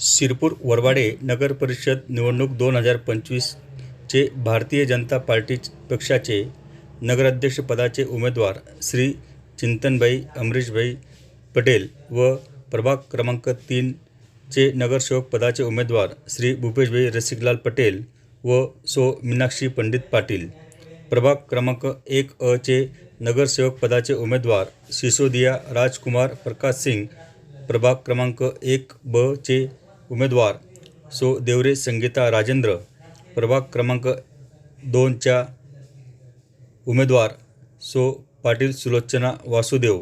शिरपूर वरवाडे नगर परिषद निवडणूक दोन हजार पंचवीसचे भारतीय जनता पार्टी पक्षाचे नगराध्यक्षपदाचे उमेदवार श्री चिंतनभाई अमरीशभाई पटेल व प्रभाग क्रमांक तीनचे नगरसेवक पदाचे उमेदवार श्री भूपेशभाई रसिकलाल पटेल व सो मीनाक्षी पंडित पाटील. प्रभाग क्रमांक एक अचे नगरसेवक पदाचे उमेदवार सिसोदिया राजकुमार प्रकाश सिंग. प्रभाग क्रमांक एक ब चे उमेदवार सो देवरे संगीता राजेंद्र प्रभाग क्रमांक दोनच्या उमेदवार सो पाटील सुलोचना वासुदेव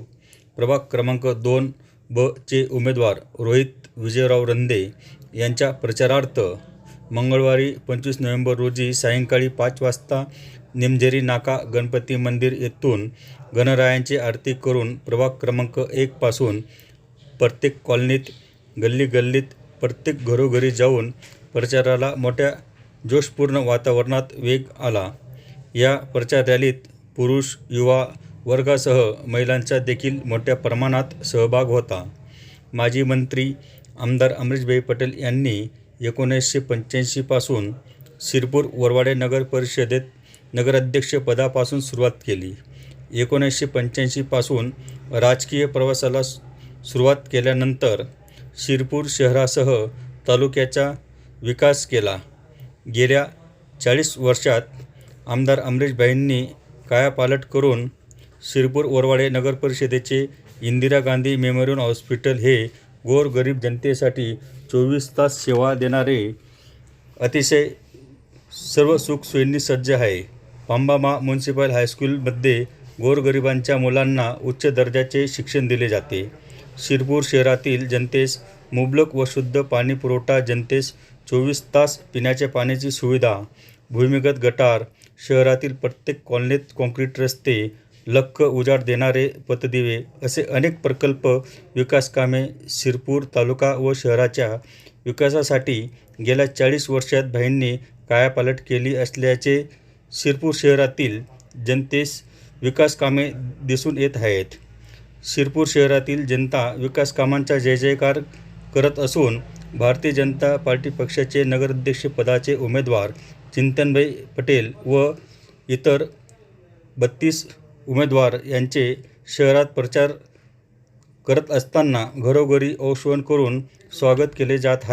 प्रभाग क्रमांक दोन ब चे उमेदवार रोहित विजयराव रंदे यांच्या प्रचारार्थ मंगळवारी पंचवीस नोव्हेंबर रोजी सायंकाळी पाच वाजता निमझरी नाका गणपती मंदिर येथून गणरायांची आरती करून प्रभाग क्रमांक एकपासून प्रत्येक कॉलनीत गल्ली गल्लीत प्रत्येक घरोघरी जाऊन प्रचाराला मोठ्या जोशपूर्ण वातावरणात वेग आला. या प्रचार रॅलीत पुरुष युवा वर्गासह महिलांचा देखील मोठ्या प्रमाणात सहभाग होता. माजी मंत्री आमदार अमरीशभाई पटेल यांनी एकोणीसशे पंच्याऐंशीपासून सिरपूर वरवाडे नगर परिषदेत नगराध्यक्षपदापासून सुरुवात केली. एकोणीसशे पंच्याऐंशीपासून राजकीय प्रवासाला सुरुवात केल्यानंतर शिरपूर शहरासह तालुक्याचा विकास केला. गेल्या चाळीस वर्षात आमदार अमरीशभाईंनी कायापालट करून शिरपूर वरवाडे नगर परिषदेचे इंदिरा गांधी मेमोरियल हॉस्पिटल हे गोरगरीब जनतेसाठी चोवीस तास सेवा देणारे अतिशय सर्व सुखसोयींनी सज्ज आहे. पांबामा म्युन्सिपल हायस्कूलमध्ये गोरगरिबांच्या मुलांना उच्च दर्जाचे शिक्षण दिले जाते. शिरपूर शहरातील जनतेस मुबलक व शुद्ध पाणी पुरवठा जनतेस चोवीस तास पिण्याच्या पाण्याची सुविधा भूमिगत गटार शहरातील प्रत्येक कॉलनीत काँक्रीट रस्ते लक्क उजाड देणारे पतदिवे असे अनेक प्रकल्प विकासकामे शिरपूर तालुका व शहराच्या विकासासाठी गेल्या चाळीस वर्षात भाईंनी कायापालट केली असल्याचे शिरपूर शहरातील जनतेस विकासकामे दिसून येत आहेत. शिरपूर शहरातील जनता विकासकामांचा जय जयकार करत असून भारतीय जनता पार्टी पक्षाचे नगराध्यक्षपदाचे उमेदवार चिंतनभाई पटेल व इतर बत्तीस उमेदवार यांचे शहरात प्रचार करत असताना घरोघरी औषवण करून स्वागत केले जात आहे.